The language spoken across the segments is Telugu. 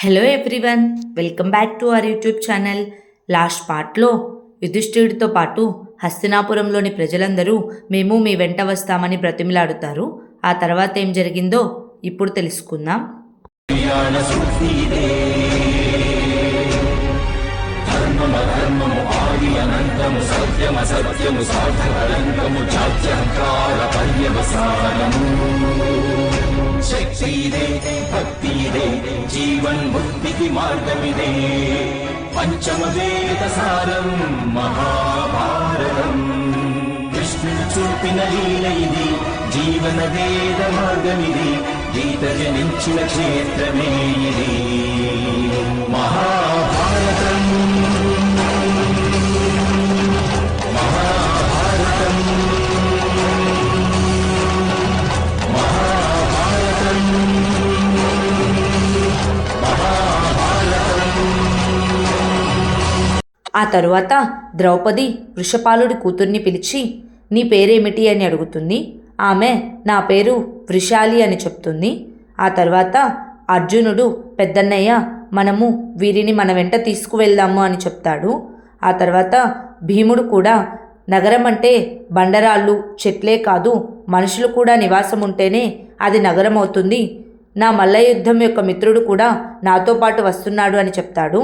Hello everyone welcome back to our YouTube channel last పార్ట్లో యుధిష్ఠిరుడితో పాటు హస్తినాపురంలోని ప్రజలందరూ మేము మీ వెంట వస్తామని ప్రతిమలాడుతారు ఆ తర్వాత ఏం జరిగిందో ఇప్పుడు తెలుసుకుందాం. శక్తిదే భక్తిదే జీవన్ ముక్తికి మార్గమిదే. పంచమ వేద సారం మహాభారతం. కృష్ణుడు చూపిన లీల ఇది జీవన వేద మార్గమిది గీత జనించిన క్షేత్రమే ఇది. మహాభారతం. ఆ తరువాత ద్రౌపది వృషపాలుడి కూతుర్ని పిలిచి నీ పేరేమిటి? అని అడుగుతుంది. ఆమె నా పేరు వృషాలి అని చెప్తుంది. ఆ తర్వాత అర్జునుడు పెద్దన్నయ్య మనము వీరిని మన వెంట తీసుకువెళ్దాము అని చెప్తాడు. ఆ తర్వాత భీముడు కూడా నగరం అంటే బండరాళ్ళు చెట్లే కాదు మనుషులు కూడా నివాసం ఉంటేనే అది నగరం అవుతుంది నా మల్ల యుద్ధం యొక్క మిత్రుడు కూడా నాతో పాటు వస్తున్నాడు అని చెప్తాడు.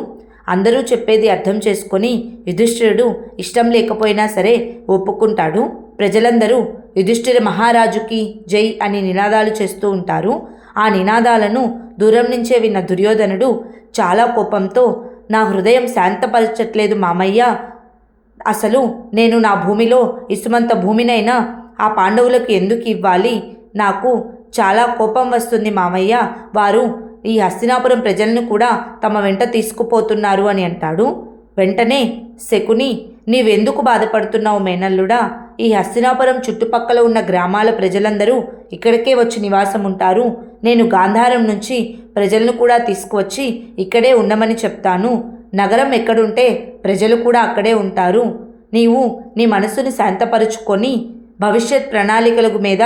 అందరూ చెప్పేది అర్థం చేసుకొని యుధిష్ఠిరుడు ఇష్టం లేకపోయినా సరే ఒప్పుకుంటాడు. ప్రజలందరూ యుధిష్ఠిర మహారాజుకి జై అని నినాదాలు చేస్తూ ఉంటారు. ఆ నినాదాలను దూరం నుంచే విన్న దుర్యోధనుడు చాలా కోపంతో నా హృదయం శాంతపరచట్లేదు మామయ్య. అసలు నేను నా భూమిలో ఇసుమంత భూమినైనా ఆ పాండవులకు ఎందుకు ఇవ్వాలి? నాకు చాలా కోపం వస్తుంది మామయ్య. వారు ఈ హస్తినాపురం ప్రజలను కూడా తమ వెంట తీసుకుపోతున్నారు అని అంటాడు. వెంటనే శకుని నీవెందుకు బాధపడుతున్నావు మేనల్లుడా? ఈ హస్తినాపురం చుట్టుపక్కల ఉన్న గ్రామాల ప్రజలందరూ ఇక్కడికే వచ్చి నివాసం ఉంటారు నేను గాంధారం నుంచి ప్రజలను కూడా తీసుకువచ్చి ఇక్కడే ఉండమని చెప్తాను. నగరం ఎక్కడుంటే ప్రజలు కూడా అక్కడే ఉంటారు. నీవు నీ మనసుని శాంతపరుచుకొని భవిష్యత్ ప్రణాళికల మీద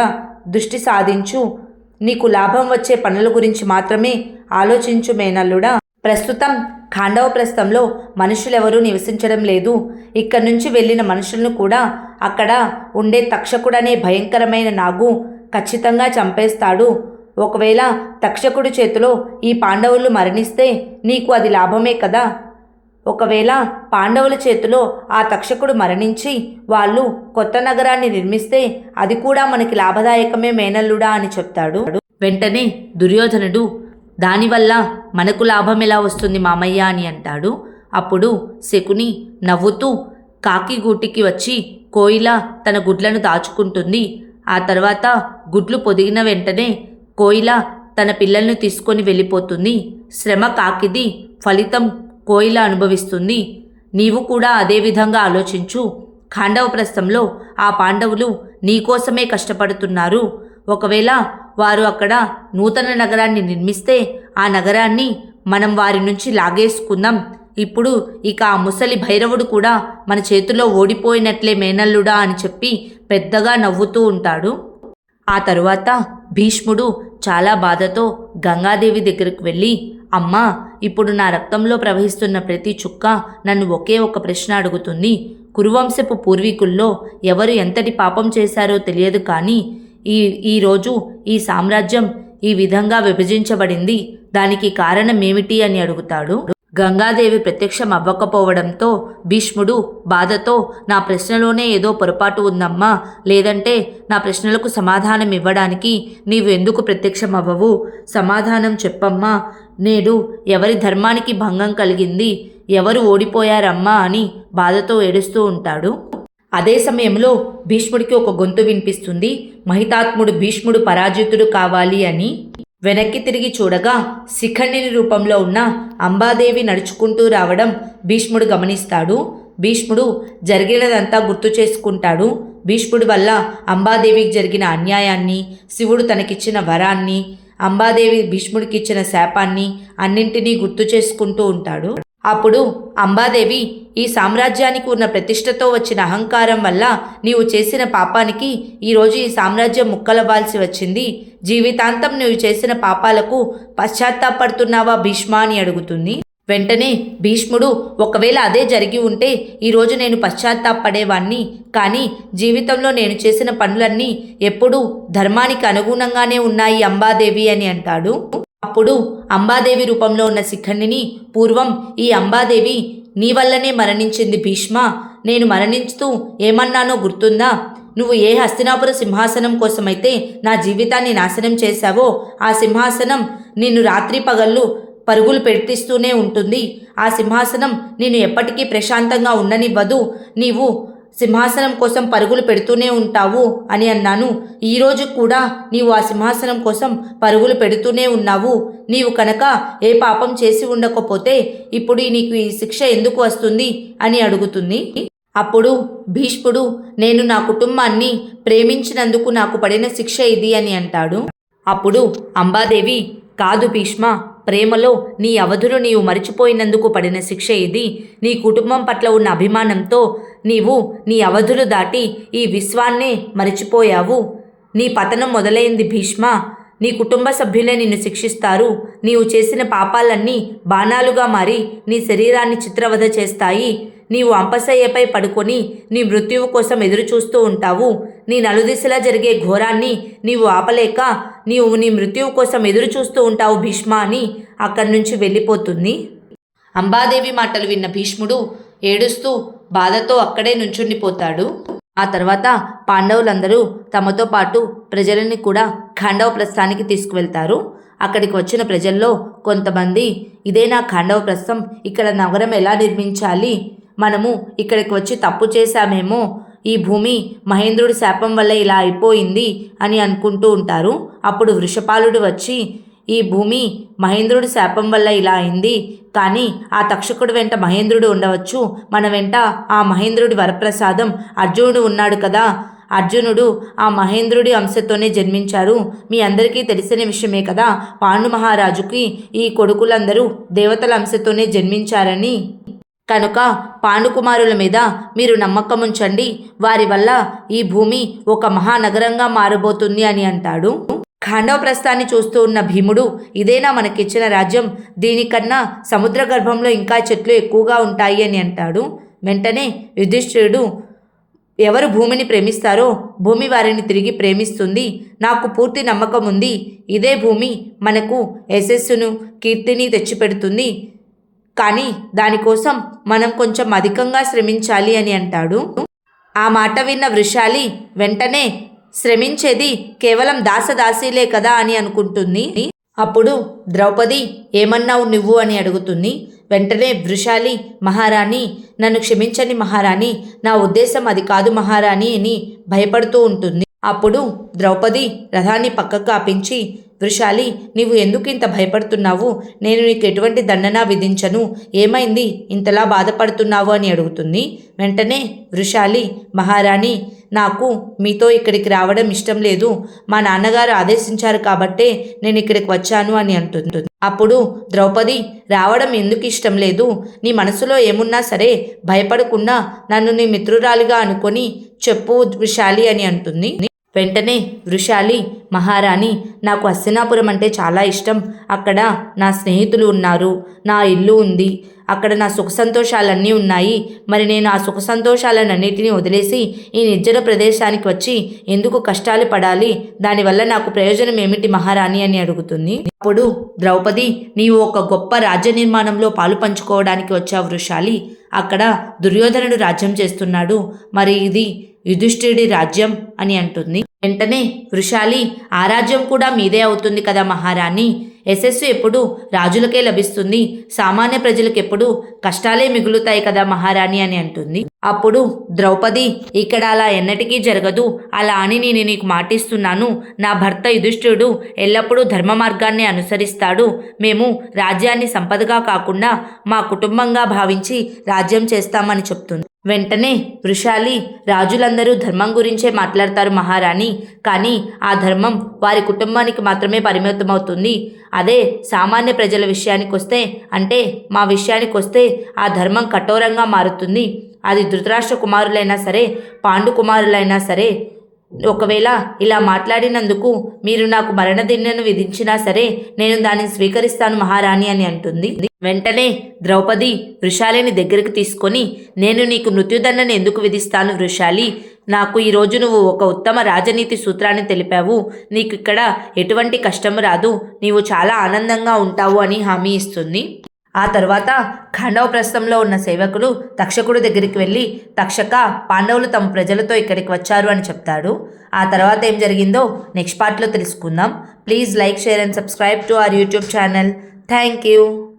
దృష్టి సాధించు. నీకు లాభం వచ్చే పనుల గురించి మాత్రమే ఆలోచించు మేనల్లుడా. ప్రస్తుతం ఖాండవ ప్రస్థంలో మనుషులెవరూ నివసించడం లేదు. ఇక్కడి నుంచి వెళ్ళిన మనుషులను కూడా అక్కడ ఉండే తక్షకుడనే భయంకరమైన నాగు ఖచ్చితంగా చంపేస్తాడు. ఒకవేళ తక్షకుడి చేతిలో ఈ పాండవులు మరణిస్తే నీకు అది లాభమే కదా? ఒకవేళ పాండవుల చేతిలో ఆ తక్షకుడు మరణించి వాళ్ళు కొత్త నగరాన్ని నిర్మిస్తే అది కూడా మనకి లాభదాయకమే మేనల్లుడా అని చెప్తాడు. వెంటనే దుర్యోధనుడు దానివల్ల మనకు లాభం ఎలా వస్తుంది మామయ్య అని అంటాడు. అప్పుడు శకుని నవ్వుతూ కాకి గూటికి వచ్చి కోయిల తన గుడ్లను దాచుకుంటుంది. ఆ తర్వాత గుడ్లు పొదిగిన వెంటనే కోయిల తన పిల్లల్ని తీసుకొని వెళ్ళిపోతుంది. శ్రమ కాకిది ఫలితం కోయిల అనుభవిస్తుంది. నీవు కూడా అదే విధంగా ఆలోచించు. ఖాండవ ప్రస్థంలో ఆ పాండవులు నీకోసమే కష్టపడుతున్నారు. ఒకవేళ వారు అక్కడ నూతన నగరాన్ని నిర్మిస్తే ఆ నగరాన్ని మనం వారి నుంచి లాగేసుకుందాం. ఇప్పుడు ఇక ఆ ముసలి భైరవుడు కూడా మన చేతిలో ఓడిపోయినట్లే మేనల్లుడా అని చెప్పి పెద్దగా నవ్వుతూ ఉంటాడు. ఆ తరువాత భీష్ముడు చాలా బాధతో గంగాదేవి దగ్గరకు వెళ్ళి అమ్మా ఇప్పుడు నా రక్తంలో ప్రవహిస్తున్న ప్రతి చుక్క నన్ను ఒకే ఒక ప్రశ్న అడుగుతుంది. కురువంశపు పూర్వీకుల్లో ఎవరు ఎంతటి పాపం చేశారో తెలియదు కానీ ఈ ఈరోజు ఈ సామ్రాజ్యం ఈ విధంగా విభజించబడింది. దానికి కారణం ఏమిటి అని అడుగుతాడు. గంగాదేవి ప్రత్యక్షం అవ్వకపోవడంతో భీష్ముడు బాధతో నా ప్రశ్నలోనే ఏదో పొరపాటు ఉందమ్మా లేదంటే నా ప్రశ్నలకు సమాధానం ఇవ్వడానికి నీవు ఎందుకు ప్రత్యక్షం అవ్వవు? సమాధానం చెప్పమ్మా. నేడు ఎవరి ధర్మానికి భంగం కలిగింది ఎవరు ఓడిపోయారమ్మా అని బాధతో ఏడుస్తూ ఉంటాడు. అదే సమయంలో భీష్ముడికి ఒక గొంతు వినిపిస్తుంది. మహితాత్ముడు భీష్ముడు పరాజితుడు కావాలి అని. వెనక్కి తిరిగి చూడగా శిఖండిని రూపంలో ఉన్న అంబాదేవి నడుచుకుంటూ రావడం భీష్ముడు గమనిస్తాడు. భీష్ముడు జరిగినదంతా గుర్తు చేసుకుంటాడు. భీష్ముడి వల్ల అంబాదేవికి జరిగిన అన్యాయాన్ని శివుడు తనకిచ్చిన వరాన్ని అంబాదేవి భీష్ముడికి ఇచ్చిన శాపాన్ని అన్నింటినీ గుర్తు చేసుకుంటూ ఉంటాడు. అప్పుడు అంబాదేవి ఈ సామ్రాజ్యానికి ఉన్న ప్రతిష్టతో వచ్చిన అహంకారం వల్ల నీవు చేసిన పాపానికి ఈరోజు ఈ సామ్రాజ్యం ముక్కలవ్వాల్సి వచ్చింది. జీవితాంతం నువ్వు చేసిన పాపాలకు పశ్చాత్తాపడుతున్నావా భీష్మ అని అడుగుతుంది. వెంటనే భీష్ముడు ఒకవేళ అదే జరిగి ఉంటే ఈరోజు నేను పశ్చాత్తాపడేవాణ్ణి. కానీ జీవితంలో నేను చేసిన పనులన్నీ ఎప్పుడూ ధర్మానికి అనుగుణంగానే ఉన్నాయి అంబాదేవి అని అంటాడు. అప్పుడు అంబాదేవి రూపంలో ఉన్న శిఖండిని పూర్వం ఈ అంబాదేవి నీ వల్లనే మరణించింది భీష్మ నేను మరణించుతూ ఏమన్నానో గుర్తుందా? నువ్వు ఏ హస్తినాపుర సింహాసనం కోసమైతే నా జీవితాన్ని నాశనం చేశావో ఆ సింహాసనం నిన్ను రాత్రి పగళ్ళు పరుగులు పెట్టిస్తూనే ఉంటుంది. ఆ సింహాసనం నేను ఎప్పటికీ ప్రశాంతంగా ఉండనివ్వదు. నీవు సింహాసనం కోసం పరుగులు పెడుతూనే ఉంటావు? అని అన్నాను. ఈరోజు కూడా నీవు ఆ సింహాసనం కోసం పరుగులు పెడుతూనే ఉన్నావు. నీవు కనుక ఏ పాపం చేసి ఉండకపోతే ఇప్పుడు నీకు ఈ శిక్ష ఎందుకు వస్తుంది? అని అడుగుతుంది. అప్పుడు భీష్ముడు నేను నా కుటుంబాన్ని ప్రేమించినందుకు నాకు పడిన శిక్ష ఇది అని అంటాడు. అప్పుడు అంబాదేవి కాదు భీష్మ ప్రేమలో నీ అవధులు నీవు మరిచిపోయినందుకు పడిన శిక్ష ఇది నీ కుటుంబం పట్ల ఉన్న అభిమానంతో నీవు నీ అవధులు దాటి ఈ విశ్వాన్నే మరిచిపోయావు. నీ పతనం మొదలైంది భీష్మ. నీ కుటుంబ సభ్యులే నిన్ను శిక్షిస్తారు. నీవు చేసిన పాపాలన్నీ బాణాలుగా మారి నీ శరీరాన్ని చిత్రవధ చేస్తాయి. నీవు అంపశయ్యపై పడుకొని నీ మృత్యువు కోసం ఎదురుచూస్తూ ఉంటావు. నీ నలుదిశలా జరిగే ఘోరాన్ని నీవు ఆపలేక నీవు నీ మృత్యువు కోసం ఎదురు చూస్తూ ఉంటావు భీష్మ అని అక్కడి నుంచి వెళ్ళిపోతుంది. అంబాదేవి మాటలు విన్న భీష్ముడు ఏడుస్తూ బాధతో అక్కడే నుంచుండిపోతాడు. ఆ తర్వాత పాండవులందరూ తమతో పాటు ప్రజలని కూడా ఖాండవ ప్రస్థానికి తీసుకువెళ్తారు. అక్కడికి వచ్చిన ప్రజల్లో కొంతమంది ఇదే నా ఖాండవ ప్రస్థం ఇక్కడ నగరం ఎలా నిర్మించాలి? మనము ఇక్కడికి వచ్చి తప్పు చేశామేమో ఈ భూమి మహేంద్రుడి శాపం వల్ల ఇలా అయిపోయింది అని అనుకుంటూ ఉంటారు. అప్పుడు వృషపాలుడు వచ్చి ఈ భూమి మహేంద్రుడి శాపం వల్ల ఇలా అయింది. కానీ ఆ తక్షకుడు వెంట మహేంద్రుడు ఉండవచ్చు. మన వెంట ఆ మహేంద్రుడి వరప్రసాదం అర్జునుడు ఉన్నాడు కదా. అర్జునుడు ఆ మహేంద్రుడి అంశతోనే జన్మించారు. మీ అందరికీ తెలిసిన విషయమే కదా. పాండు మహారాజుకి ఈ కొడుకులందరూ దేవతల అంశతోనే జన్మించారని. కనుక పాండుకుమారుల మీద మీరు నమ్మకం ఉంచండి వారి వల్ల ఈ భూమి ఒక మహానగరంగా మారబోతుంది అని అంటాడు. ఖాండవ ప్రస్థాన్ని చూస్తూ ఉన్న భీముడు ఇదేనా మనకిచ్చిన రాజ్యం? దీనికన్నా సముద్ర గర్భంలో ఇంకా చెట్లు ఎక్కువగా ఉంటాయి అని అంటాడు. వెంటనే యుధిష్ఠిరుడు ఎవరు భూమిని ప్రేమిస్తారో భూమి వారిని తిరిగి ప్రేమిస్తుంది. నాకు పూర్తి నమ్మకం ఉంది ఇదే భూమి మనకు యశస్సును కీర్తిని తెచ్చిపెడుతుంది. కానీ దానికోసం మనం కొంచెం అధికంగా శ్రమించాలి అని అంటాడు. ఆ మాట విన్న వృషాలి వెంటనే శ్రమించేది కేవలం దాసదాసీలే కదా అని అనుకుంటుంది. అప్పుడు ద్రౌపది ఏమన్నావు నువ్వు? అని అడుగుతుంది. వెంటనే వృషాలి మహారాణి నన్ను క్షమించని మహారాణి నా ఉద్దేశం అది కాదు మహారాణి అని భయపడుతూ ఉంటుంది. అప్పుడు ద్రౌపది రథాన్ని పక్కకు ఆపించి వృషాలి నీవు ఎందుకు ఇంత భయపడుతున్నావు? నేను నీకు ఎటువంటి దండన విధించను? ఏమైంది? ఇంతలా బాధపడుతున్నావు? అని అడుగుతుంది. వెంటనే వృషాలి మహారాణి నాకు మీతో ఇక్కడికి రావడం ఇష్టం లేదు. మా నాన్నగారు ఆదేశించారు కాబట్టే నేను ఇక్కడికి వచ్చాను అని అంటుంది. అప్పుడు ద్రౌపది రావడం ఎందుకు ఇష్టం లేదు? నీ మనసులో ఏమున్నా సరే భయపడకుండా నన్ను నీ మిత్రురాలిగా అనుకొని చెప్పు వృషాలి అని అంటుంది. వెంటనే వృషాలి మహారాణి నాకు హస్తినాపురం అంటే చాలా ఇష్టం. అక్కడ నా స్నేహితులు ఉన్నారు. నా ఇల్లు ఉంది. అక్కడ నా సుఖ సంతోషాలన్నీ ఉన్నాయి. మరి నేను ఆ సుఖ సంతోషాలన్నిటినీ వదిలేసి ఈ నిర్జన ప్రదేశానికి వచ్చి ఎందుకు కష్టాలు పడాలి? దానివల్ల నాకు ప్రయోజనం ఏమిటి మహారాణి అని అడుగుతుంది. అప్పుడు ద్రౌపది నీవు ఒక గొప్ప రాజ్య నిర్మాణంలో పాలు పంచుకోవడానికి వచ్చావు వృషాలి. అక్కడ దుర్యోధనుడు రాజ్యం చేస్తున్నాడు. మరి ఇది యుధిష్ఠిరుడి రాజ్యం అని అంటుంది. వెంటనే వృషాలి ఆ రాజ్యం కూడా మీదే అవుతుంది కదా మహారాణి. యశస్సు ఎప్పుడు రాజులకే లభిస్తుంది. సామాన్య ప్రజలకు ఎప్పుడు కష్టాలే మిగులుతాయి కదా మహారాణి అని అంటుంది. అప్పుడు ద్రౌపది ఇక్కడ అలా ఎన్నటికీ జరగదు. అలా అని నేను నీకు మాటిస్తున్నాను. నా భర్త యుధిష్ఠుడు ఎల్లప్పుడూ ధర్మ మార్గాన్ని అనుసరిస్తాడు. మేము రాజ్యాన్ని సంపదగా కాకుండా మా కుటుంబంగా భావించి రాజ్యం చేస్తామని చెప్తుంది. వెంటనే వృషాలి రాజులందరూ ధర్మం గురించే మాట్లాడతారు మహారాణి. కానీ ఆ ధర్మం వారి కుటుంబానికి మాత్రమే పరిమితమవుతుంది. అదే సామాన్య ప్రజల విషయానికి వస్తే అంటే మా విషయానికి వస్తే ఆ ధర్మం కఠోరంగా మారుతుంది. అది ధృతరాష్ట్ర కుమారులైనా సరే పాండు కుమారులైనా సరే ఒకవేళ ఇలా మాట్లాడినందుకు మీరు నాకు మరణదిన్నను విధించినా సరే నేను దానిని స్వీకరిస్తాను మహారాణి అని అంటుంది. వెంటనే ద్రౌపది వృషాలిని దగ్గరికి తీసుకొని నేను నీకు మృత్యుదండను ఎందుకు విధిస్తాను వృషాలి? నాకు ఈరోజు నువ్వు ఒక ఉత్తమ రాజనీతి సూత్రాన్ని తెలిపావు. నీకు ఇక్కడ ఎటువంటి కష్టం రాదు. నీవు చాలా ఆనందంగా ఉంటావు అని హామీ ఇస్తుంది. ఆ తర్వాత ఖండవ ప్రస్థంలో ఉన్న సేవకుడు తక్షకుడు దగ్గరికి వెళ్ళి తక్షక పాండవులు తమ ప్రజలతో ఇక్కడికి వచ్చారు అని చెప్తాడు. ఆ తర్వాత ఏం జరిగిందో నెక్స్ట్ పార్ట్లో తెలుసుకుందాం. Please like share and subscribe to our YouTube channel. Thank you.